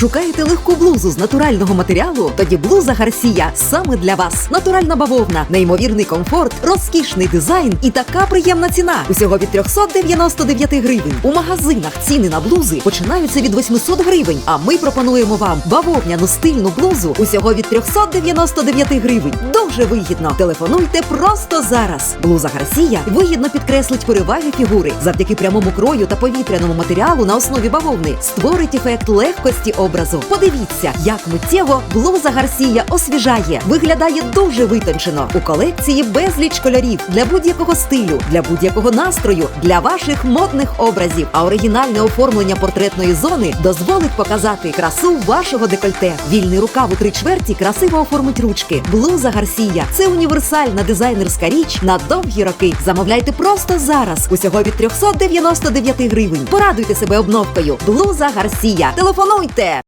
Шукаєте легку блузу з натурального матеріалу? Тоді блуза Гарсія саме для вас. Натуральна бавовна, неймовірний комфорт, розкішний дизайн і така приємна ціна. Усього від 399 гривень. У магазинах ціни на блузи починаються від 800 гривень. А ми пропонуємо вам бавовняну стильну блузу усього від 399 гривень. Дуже вигідно. Телефонуйте просто зараз. Блуза Гарсія вигідно підкреслить переваги фігури завдяки прямому крою та повітряному матеріалу на основі бавовни. Створить ефект легкості образу. Подивіться, як миттєво блуза Гарсія освіжає. Виглядає дуже витончено. У колекції безліч кольорів для будь-якого стилю, для будь-якого настрою, для ваших модних образів. А оригінальне оформлення портретної зони дозволить показати красу вашого декольте. Вільний рукав у три чверті красиво оформить ручки. Блуза Гарсія це універсальна дизайнерська річ на довгі роки. Замовляйте просто зараз. Усього від 399 гривень. Порадуйте себе обновкою. Блуза Гарсія. Телефонуйте!